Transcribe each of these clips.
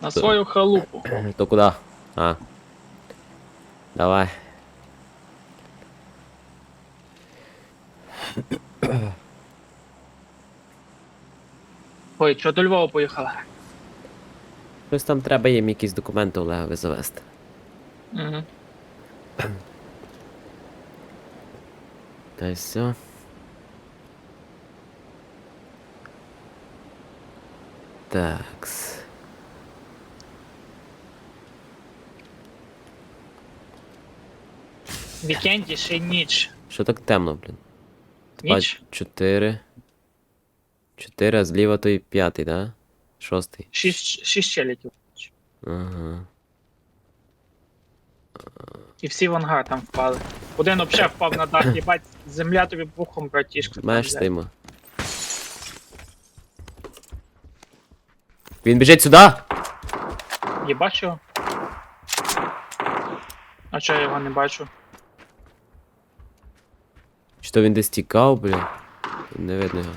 На свою халупу. То куда? А. Давай. Ой, що до Львова поїхала? Щось там треба їм якісь документи Олегові завести. Угу. Та й все. Такс. Вікенді ще ніч. Що так темно, блін? Ніч? Чотири. Чотири, а зліва той п'ятий, да? Шостий. Шість, шість челядів. Ага. І всі в ангар там впали. Один взагалі впав на дах, їбать, земля тобі бухом, братішка. Маєш стоїмо. Він біжить сюди! Єбать його? А чого я його не бачу? То він десь тікав, бля? Не видно його.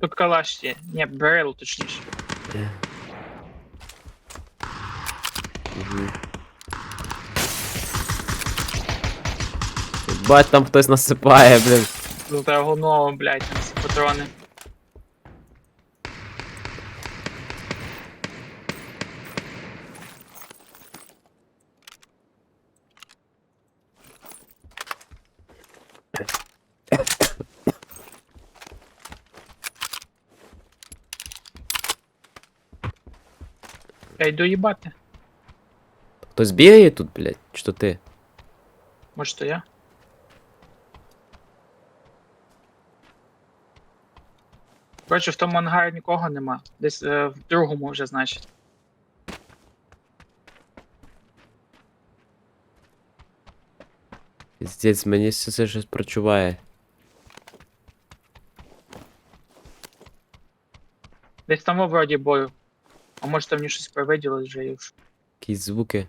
Тут калаш є. Ні, берел точніше. Бать, там хтось насипає, блін. Золоте говно, блядь, там всі патрони. Я йду їбати. Хтось бігає тут, блядь? Чи то ти? Може, то я? Бачу, в тому ангарі нікого нема. Десь е, в другому вже, значить. Здесь мені все це щось прочуває. Десь там вроді бою. А може там мені щось привиділось вже і вже. Якісь звуки.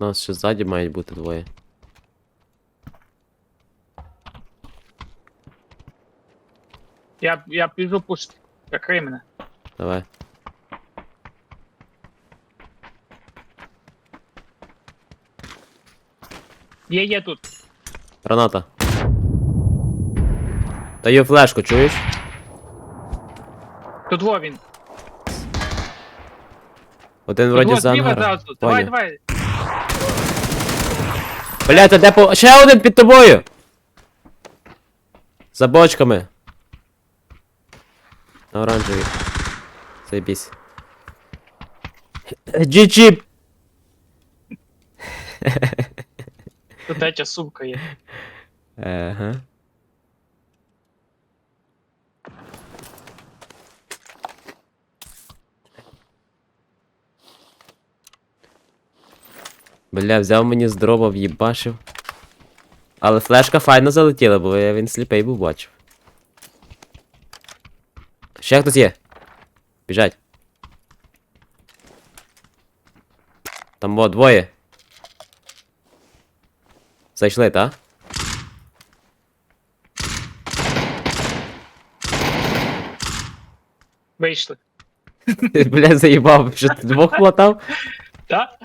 Нас ще ззаді мають бути двоє. Я, я піду пушити. Прикрий мене. Давай. Є, є тут. Граната. Даю флешку, чуєш? Тут во він. Один вроді за зліва ангаром. зразу. Давай, Поняв. давай. Блядь, а де по... Ще один під тобою! За бочками. На оранжевій. Заєбісь. GG! Тут третя сумка є. Ага. Бля, взяв мені з дрова в'їбашив. Але флешка файно залетіла, бо я він сліпий був бачив. Ще хтось є. Біжать. Там було двоє. Зайшли, так? Вийшли. Бля, заїбав, що ти двох хватав? Так?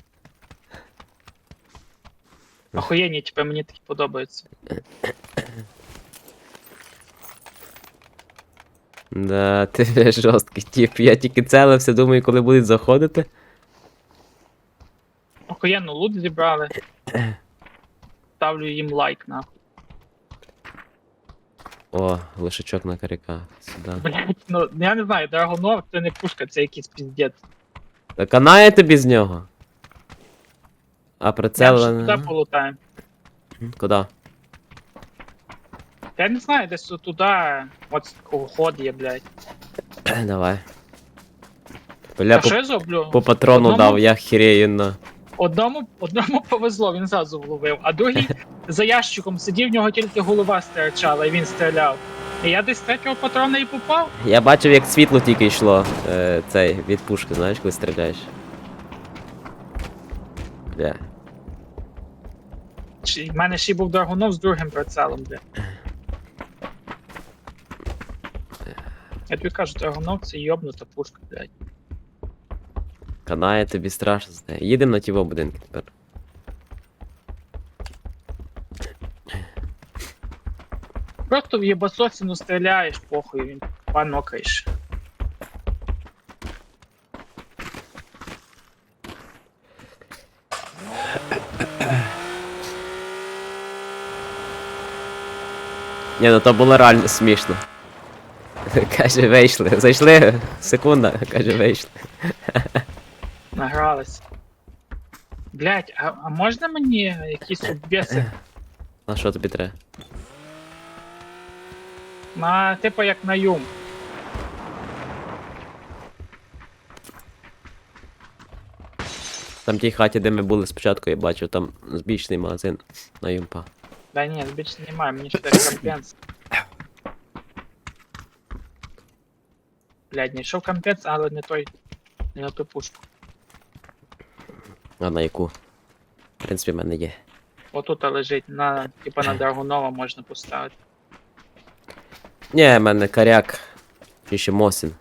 Охуєнні, типа мені такі подобаються. Да, ти жорсткий тип. Я тільки целився, думаю, коли будуть заходити. Охуєнно лут зібрали. Ставлю їм лайк нахуй. О, лишачок на коряка. Сюди. Блять, ну я не знаю, Драгонов це не пушка, це якийсь піздець. Та канає тобі з нього. А Я прицел. вже туди полутаю. Куди? Я не знаю, десь туди. От ход є, блядь. Давай. Бля, а по, що я зроблю? по патрону Одному- дав, я хірею на. Одному, одному повезло, він зразу вловив, а другий за ящиком сидів, в нього тільки голова стирчала, і він стріляв. І я десь третього патрона і попав. Я бачив, як світло тільки йшло. Е, цей від пушки, знаєш, коли стріляєш. Бля. Чи- В мене ще й був Драгунов з другим прицелом, бля. Я тобі кажу, Драгунов це йобнута пушка, блядь. Канає тобі страшно з нею. Їдемо на ті во будинки тепер. Просто в єбасоціну стріляєш, похуй, він панокаєш. Ні, ну то було реально смішно. Каже, вийшли. Зайшли. Секунда, каже, вийшли. Награлись. Блять, а, а можна мені якісь обвеси? А що тобі треба? На, типу як на юм. Там в тій хаті, де ми були спочатку, я бачив, там збічний магазин на юмпа. Да ні, більше немає, мені ще компенс. Блядь, знайшов компенс, але не той. Не на ту пушку. А на яку? В принципі, в мене є. Отут лежить, на, типа на Драгунова можна поставити. Ні, в мене коряк. Чи ще Мосін.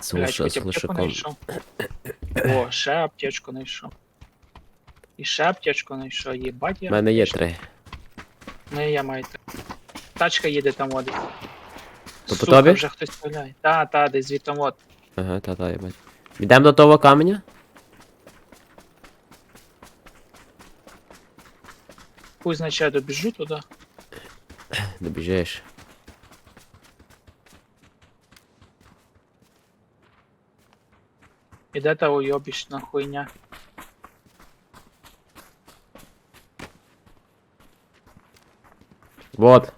З, Блядь, глуша, хоч з аптеку глушаком. знайшов. О, ще аптечку знайшов. І ще аптечку знайшов, їбать У я. мене є три. Ну і я маю три. Тачка їде там от. То по Сука, тобі? вже хтось стріляє. Та, та, десь звітом от. Ага, та-та, я бачу. Йдемо до того каменя? Хуй значить я добіжу туди. Добіжиш. І де та уйобічна хуйня. Вот.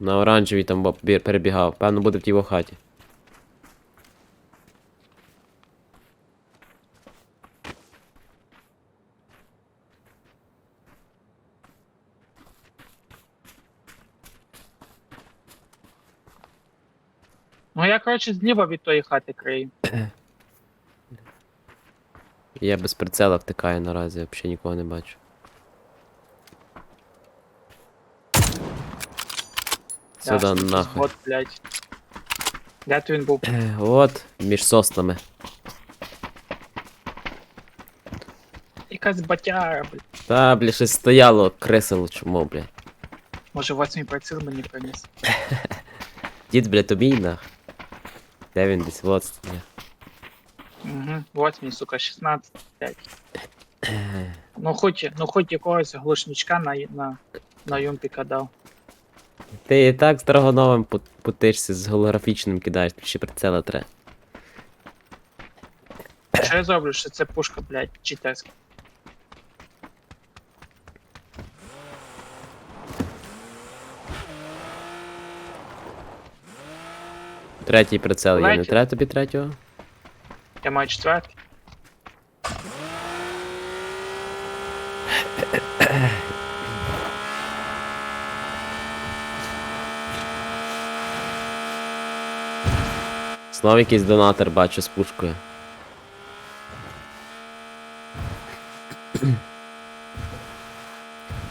На оранжевій там перебігав. Певно буде в тій хаті. Ну я, коротше, зліва від тої хати крию. Я без прицела втикаю наразі, взагалі нікого не бачу. Сюди нахуй. От, блядь. Де то він був? Е, От, між соснами. Якась батяра, блядь. Та, бля, щось стояло, кресело чому, бля. Може восьмий приціл мені приніс. Дід, бля, тобі нах. Де він десь вот стоїть. Угу. Восьмий, сука, 16, блядь. Ну хоч, ну хоч якогось глушничка на, на, на юмпіка дав. Ти і так з драгоновим путишся, з голографічним кидаєш, ще прицела треба. Що я зроблю, що це пушка, блядь, читерська. Третій прицел є, не треба тобі третього? Я маю четвертий. Знов якийсь донатор бачу з пушкою.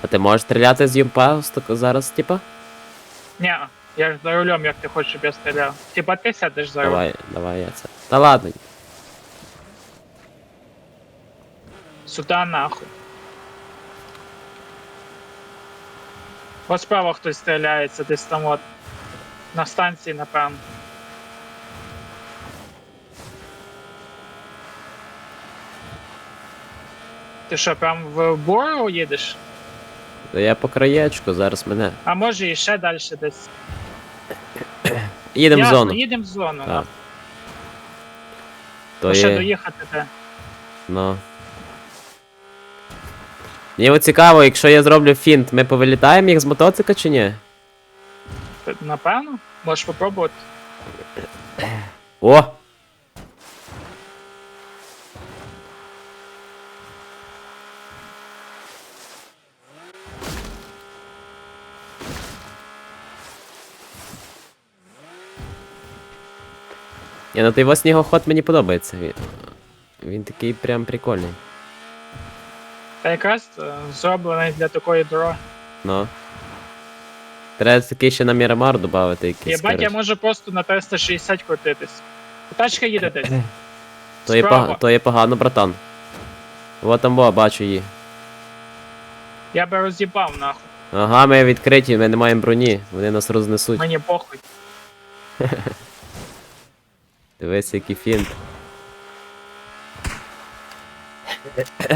А ти можеш стріляти з юмпа зараз, типа? Ні, я ж за рулем, як ти хочеш, щоб я стріляв. Типа ти сядеш за рулем. Давай, давай я це. Та ладно. Сюда нахуй. Ось справа хтось стріляється, десь там от. На станції, напевно. Ти що, прям в бору їдеш? Та я по краєчку, зараз мене. А може і ще далі десь. Їдемо в Ясно, зону. Їдемо в зону. Так. То ще є. доїхати де. Ну. Мені от цікаво, якщо я зроблю фінт, ми повилітаємо їх з мотоцика чи ні? Напевно, можеш попробувати. О! Ні, ну той його снігоход мені подобається. Він, він такий прям прикольний. Та якраз е, зроблений для такої дороги. Ну. Треба такий ще на Мірамар додати якийсь. Єбать, я коротше. можу просто на 360 крутитись. Тачка їде десь. То є, Справа. пога... то є погано, братан. Вот там во, бачу її. Я би роз'їбав нахуй. Ага, ми відкриті, ми не маємо броні, вони нас рознесуть. Мені похуй. Дивись, який фінт.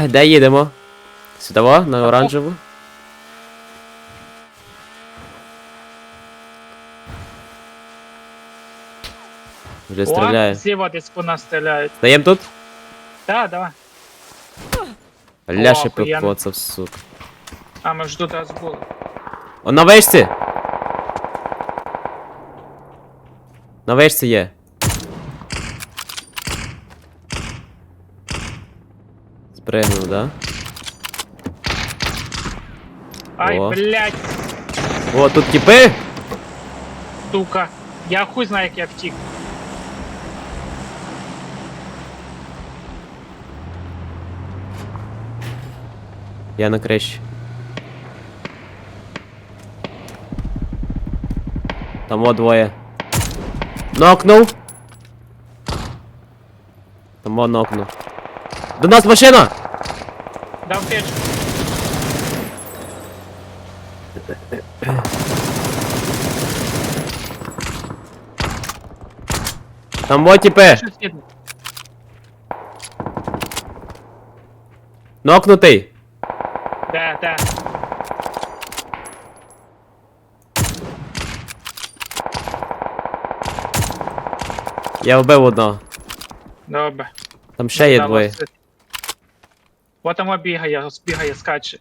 Де їдемо? Сюди во, на оранжеву? Вже стріляє. Зліва десь по нас стріляють. Стаєм тут? Так, давай. Ляше охуєнно. покоцав, сука. А ми ж тут раз були. О, на вишці! На вишці є. Спригнув, да? Ай, О. блядь, О, тут тіпи! сука. Я хуй знаю, як я втік. Я на криші. Там о двоє. Нокнув. Там о нокнув. До нас машина! Дав печку. Там о тіпи! Щось їде. Нокнутий! Де, де. Я вбив одного. Добре. Там ще є двоє. все. От там бігає, бігає, скаче.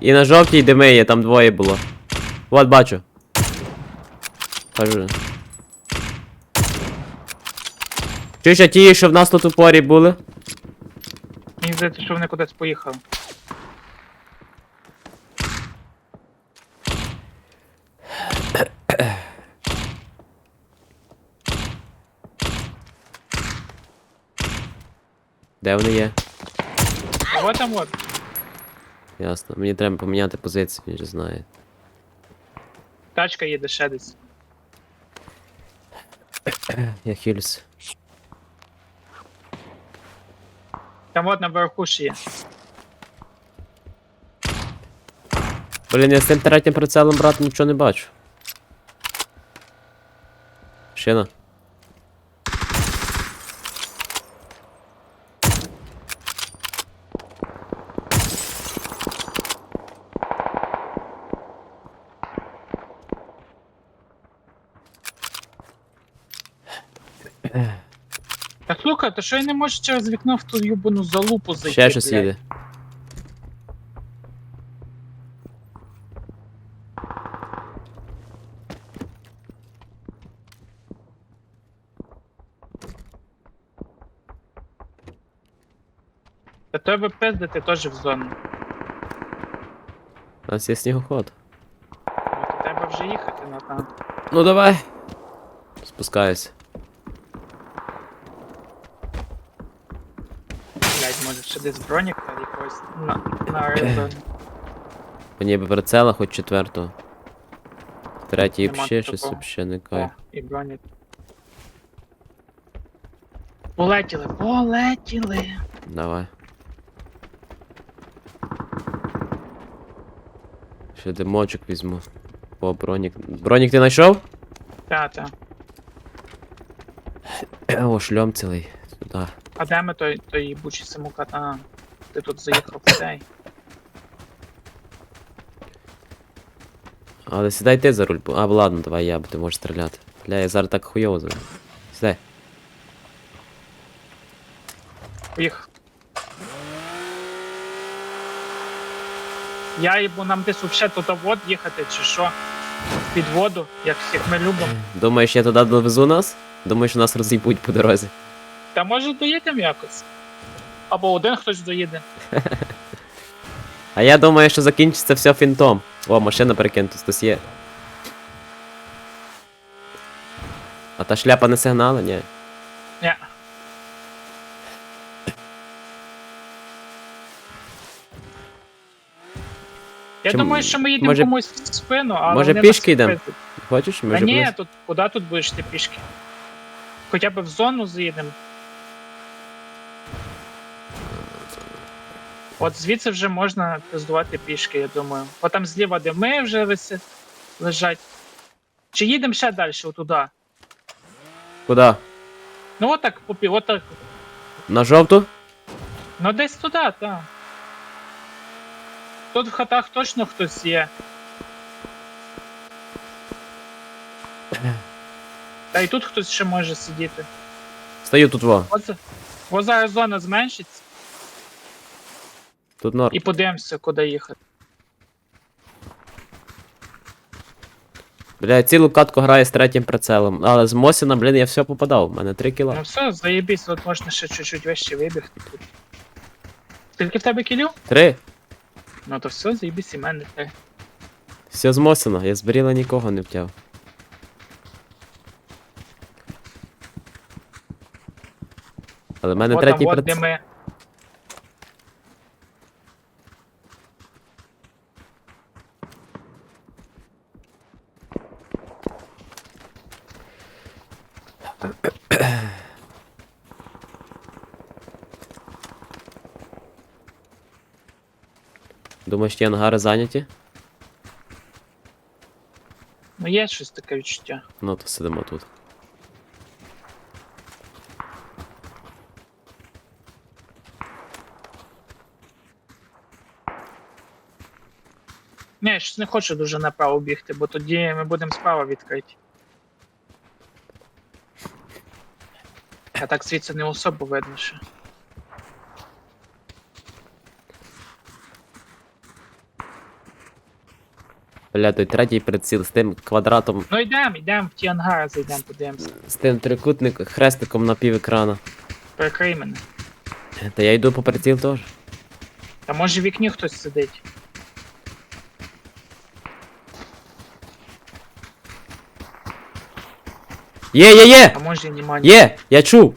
І на жовтій дими є, там двоє було. От бачу. Кажу. Чуєш, а ті, що в нас тут у порі були? Мені здається, що вони кудись поїхали. Де вони є? А от там от. Ясно. Мені треба поміняти позицію, він же знає. Тачка їде ще десь. Я хилюсь. Там от наверху ще є. Блін, я з цим третім прицелом, брат, нічого не бачу. Шина. Та слухай, то що я не можу через вікно в ту юбану залупу зайти? Ще щось блядь? їде. Та тебе пиздити теж в зону. У нас є снігоход. Ну, треба вже їхати на там. Ну давай. Спускаюсь. Блять, може ще десь бронік та якось на, на. По ніби прицела, хоч четвертого. Третій Нема ще щось такого. вообще не О, кайф. і бронік. Полетіли, полетіли. Давай. Ще димочок візьму. О, бронік. Бронік ти знайшов? Та, та. О, шльом цілий. Сюди. А де ми той, той їбучий самокат? А, ти тут заїхав цей. Але сідай ти за руль. А, ладно, давай я, бо ти можеш стріляти. Бля, я зараз так хуйово зроблю. Сідай. Поїхав. Я їбу нам десь вообще тут вод їхати, чи що? Під воду, як, як ми любимо. Думаєш, я туди довезу нас? Думаєш, нас роз'їбуть по дорозі. Та може доїдемо якось. Або один хтось доїде. А я думаю, що закінчиться все фінтом. О, машина перекинута, хтось є. А та шляпа не сигнала? Ні. Ні. Я Чи думаю, що ми їдемо може- комусь в спину, але може, вони пішки нас йдемо? впитують. Хочеш? Та Може, ні, близько? тут куди тут будеш ти пішки? Хоча б в зону заїдемо. От звідси вже можна пиздувати пішки, я думаю. От там зліва, де ми вже виси... лежать. Чи їдемо ще далі, отуда? Куди? Ну отак, попі, отак. На жовту? Ну десь туди, так. Тут в хатах точно хтось є. Та й тут хтось ще може сидіти. Стою тут во. От, за- зараз зона зменшиться Тут норм. і подивимося, куди їхати. Бля, я цілу катку граю з третім прицелом. Але з Мосіна, блін, я все попадав. У мене 3 кіла. Ну все, заєбісь, от можна ще чуть-чуть вище вибігти тут. Скільки в тебе кілів? Три? Ну то все, заєбісь і мене три. Все з Мосіна, я з Беріла нікого не втяв. Але в мене третій прицел. Думаєш, ті ангари зайняті? Ну є щось таке відчуття. Ну, то сидимо тут. Ні, я щось не хочу дуже направо бігти, бо тоді ми будемо справа відкриті. А так звідси не особо видно ще. Бля, той третій приціл з тим квадратом, Ну йдемо, йдемо в ті ангари, зайдемо, подивимося. з тим трикутник, хрестиком на пів екрана. Перекрий мене. Та я йду по приціл теж. Та може в вікні хтось сидить. Є, є, є! А може і нема. Є! Я чув!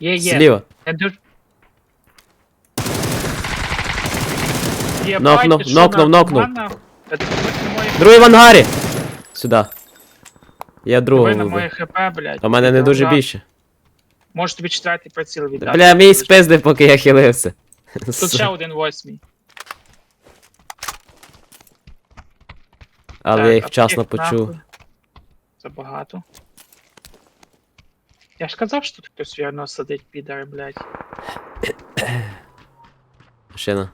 Є, є. Зліва. Я дуже... Є, Нокнув, ти що, нокнув, наркомана? Та ти дивись на моє- Другий в ангарі! Сюди. Я другого диви на моє хп, блядь. А в мене не дуже Ага. більше. Може тобі четвертий приціл віддати. Бля, мій спиздив, поки я хилився. Тут ще один восьмий. Але Так, я їх вчасно аптек почув. нахуй. Забагато. Я ж казав, що тут хтось вірно сидить, підари, блядь. Машина.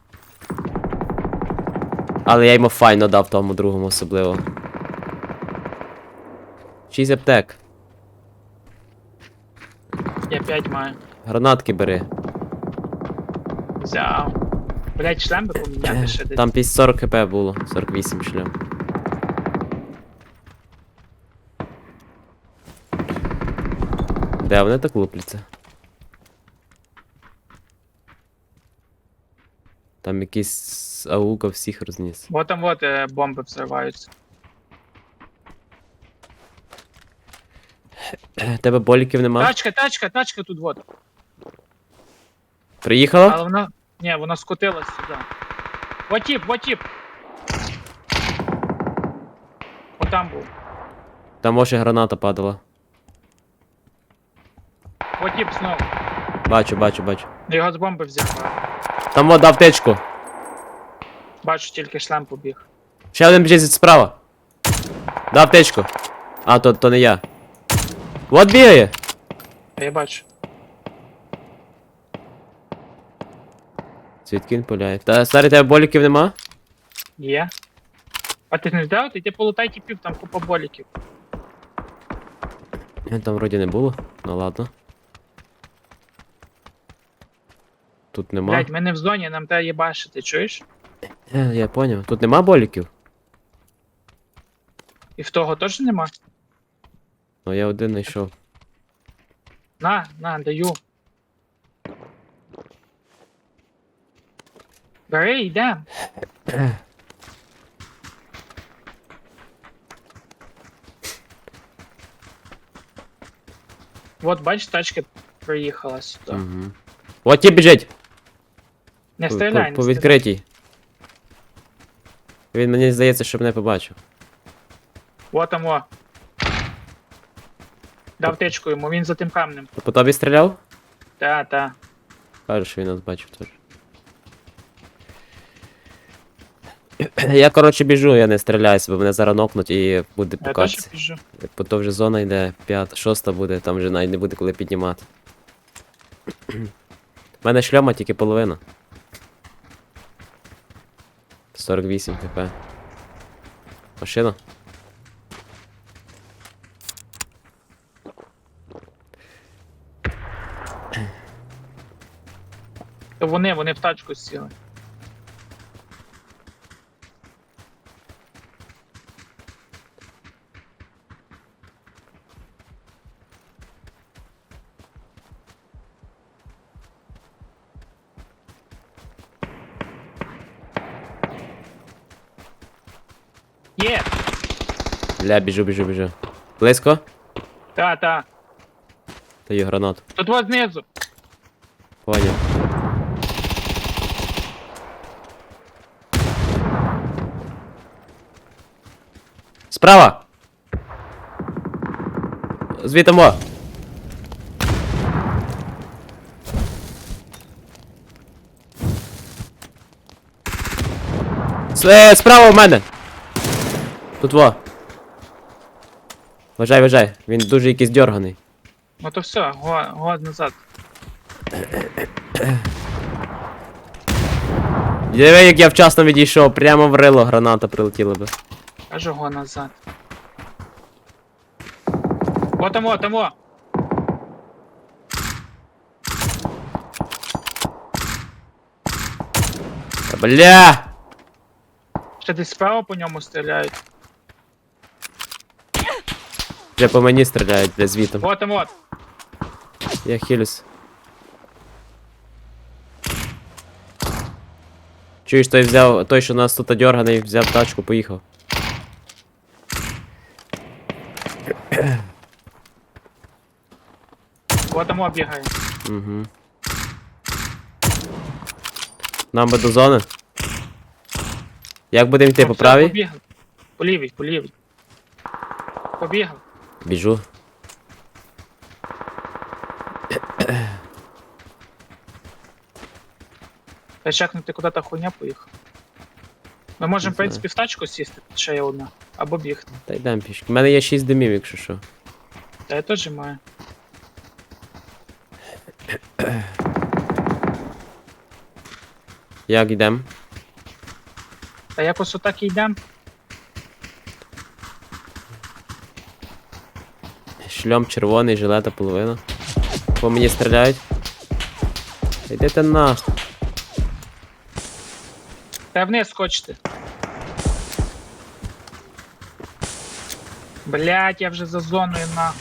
Але я йому файно дав тому другому особливо. Шість аптек. Я 5 маю. Гранатки бери. Взяв. Блядь, шлем би поміняти ще десь. Там під 40 хп було, 48 шлем. Де вони так лупляться? Там якийсь аука всіх розніс. Вот там вот е, бомби взриваються. Тебе боліків нема? Тачка, тачка, тачка тут вот. Приїхала? Але вона. Ні, вона скотилась сюди. Вот тип, вот тип. Там був. Там може граната падала. Вот тип знову. Бачу, бачу, бачу. Його з бомби взяв. Там от дав течку. Бачу, тільки шлем побіг. Ще один біжить справа. Дав течку. А, то, то не я. От бігає. Я бачу. Звідки він пуляє? Та старий тебе боліків нема? Є. А ти не ждав? Ти полутай типів, там купа боліків. Е, Там вроді не було. Ну ладно. Тут нема. Блять, ми не в зоні, нам треба їбашити, чуєш? Е, Я поняв. Тут нема боліків. І в того теж нема. Ну я один знайшов. На, на, даю. Бери, йдем. От, бачиш, тачка проїхала сюди. Угу. От ті біжить! Не стріляй, по, по стріляй. відкритій. Він мені здається, що мене побачив. От там о. Дав тичку йому, він за тим камнем. По тобі стріляв? Та, та. Каже, що він нас бачив теж. Я, коротше, біжу, я не стріляюся, бо мене зараз нокнуть і буде Я теж покатися. біжу. Бо то вже зона йде, п'ята, шоста буде, там вже навіть не буде коли піднімати. У мене шльома тільки половина. 48 хп. Машина? Вони, вони в тачку сіли. Є! Бля, біжу, біжу, біжу. Близько? Та, та. Даю гранату. Тут вот знизу. Поняв. Справа! Звітимо! С- е, Справа в мене! Тут во. Вважай, вважай, він дуже якийсь дерганий. Ну то все, го, го назад. Диви, як я вчасно відійшов, прямо в рило граната прилетіла би. Кажу го назад. Вот там, вот там. Та Бля! Ще десь справа по ньому стріляють. Вже по мені стріляють, бля, звітом. Вот там, вот. Я хилюсь. Чуєш, той взяв, той, що нас тут дерганий, взяв тачку, поїхав. Вот там, во бігає. Угу. Нам би до зони. Як будемо йти по правій? Побігли. По лівій, по лівій. Побігли. Біжу. Та чекнути, куди та хуйня поїхала. Ми можемо, в принципі, в тачку сісти, ще є одна. Або бігти. Та йдемо пішки. У мене є 6 димів, якщо що. Та я теж маю. Як йдемо? Та якось отак і йдемо. Шльом червоний, жилета половина. По мені стріляють. Йдете нахуй. Та вниз скочити. Блять, я вже за зоною на.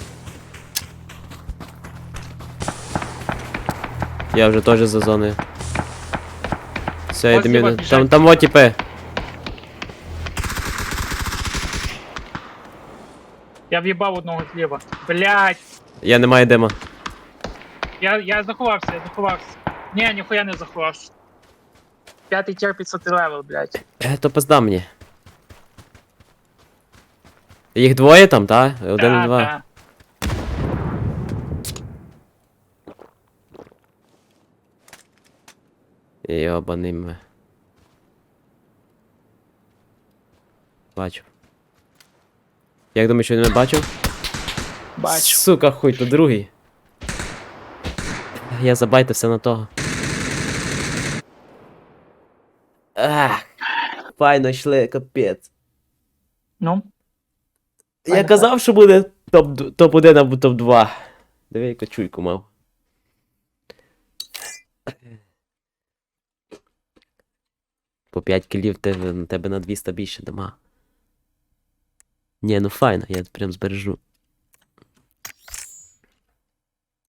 Я вже теж за зоною. Все, я Ось димів. його не- біжать. Там, там от типи. Я в'їбав одного зліва. Блять, Я не маю дима. я, я заховався, я заховався. Ні, ніхуя не заховався. П'ятий тір 500 левел, блять. Е, то пизда мені. Їх двоє там, так? Один і два. Йобаний ме. Бачу. Як думаєш, він мене бачив? Бачу. Сука, хуй, то другий. Я забайтився на того. Ах, файно йшли, капець. Ну, Я Файно, казав, що буде топ топ-1 або топ-2. Диви, яку чуйку мав. По 5 кілів на тебе на 200 більше нема. Ні, ну файно, я прям збережу.